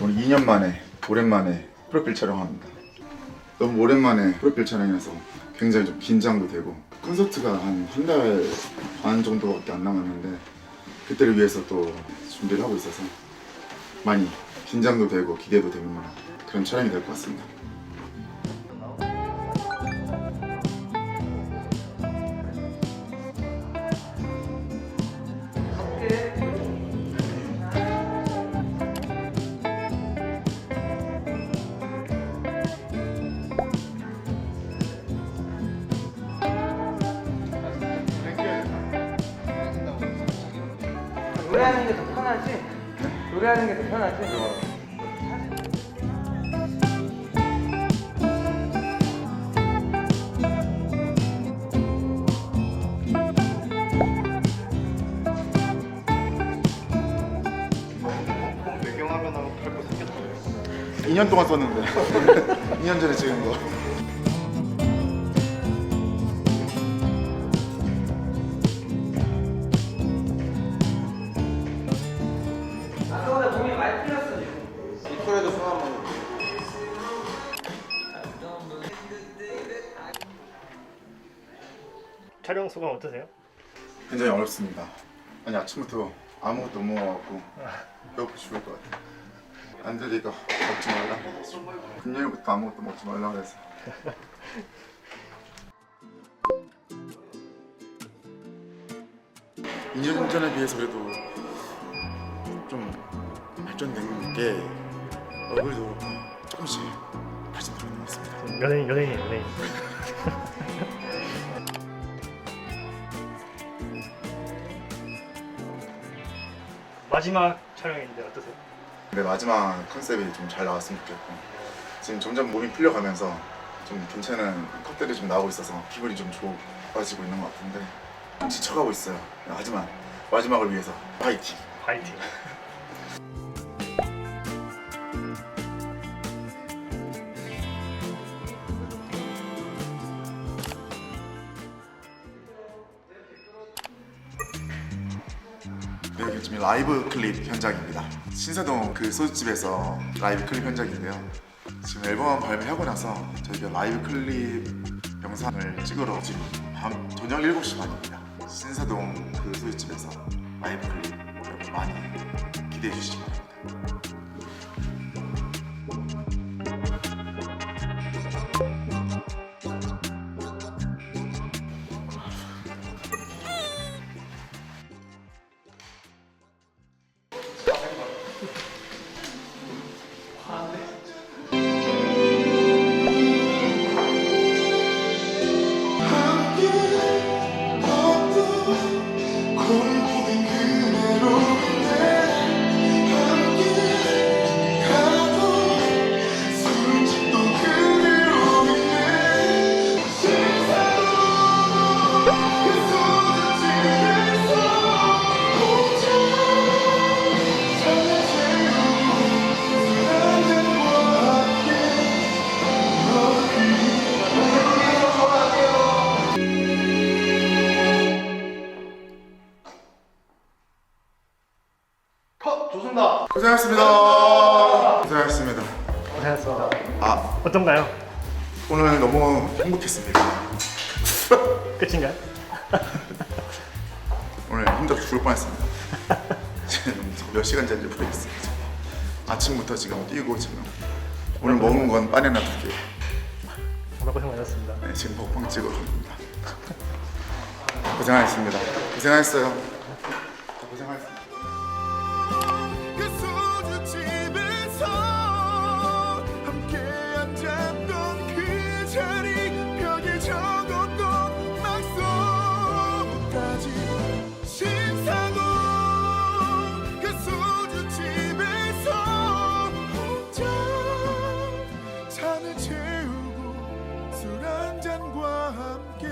오늘 2년 만에 오랜만에 프로필 촬영합니다. 너무 오랜만에 프로필 촬영이라서 굉장히 좀 긴장도 되고 콘서트가 한 한 달 반 정도밖에 안 남았는데 그때를 위해서 또 준비를 하고 있어서 많이 긴장도 되고 기대도 되는 그런 촬영이 될 것 같습니다. 노래하는 게 더 편하지? 노래하는 게 더 편하지? 배경화면 하고 팔고 생겼다. 2년 동안 썼는데 2년 전에 찍은 거. 촬영 소감 어떠세요? 굉장히 어렵습니다. 아니 아침부터 아무것도 못 먹어갖고 배고파 죽을 것 같아. 안드리가 먹지 말라. 금요일부터 아무것도 먹지 말라 그래서. 이년 전에 비해서 그래도 좀 발전된 게 얼굴도 조금씩 발전되는 것 같습니다. 연예인 연예인 연예인 마지막 촬영인데 어떠세요? 근데 마지막 컨셉이 좀 잘 나왔으면 좋겠고 지금 점점 몸이 풀려가면서 좀 괜찮은 컷들이 좀 나오고 있어서 기분이 좀 좋아지고 있는 것 같은데 좀 지쳐가고 있어요. 하지만 마지막을 위해서 파이팅! 파이팅 여기 지금 라이브 클립 현장입니다. 신사동 그 소주집에서 라이브 클립 현장인데요. 지금 앨범 발매하고 나서 저희가 라이브 클립 영상을 찍으러 지금 밤 저녁 7시 반입니다. 신사동 그 소주집에서 라이브 클립 많이 기대해 주시기 바랍니다. 좋습니다. 고생하셨습니다. 고생하셨습니다. 고생하셨습니다 아 어떤가요? 오늘 너무 행복했습니다. 끝인가요? 오늘 힘들어 죽을 뻔했습니다. 지금 몇 시간짜리 모르겠어요. 지금. 아침부터 지금 뛰고 지금 오늘 먹은 건 바나나 두 개. 정말 고생 많으셨습니다 네, 지금 먹방 찍으러 갑니다. 고생하셨습니다. 고생하셨어요. 산을 채우고 술 한 잔과 함께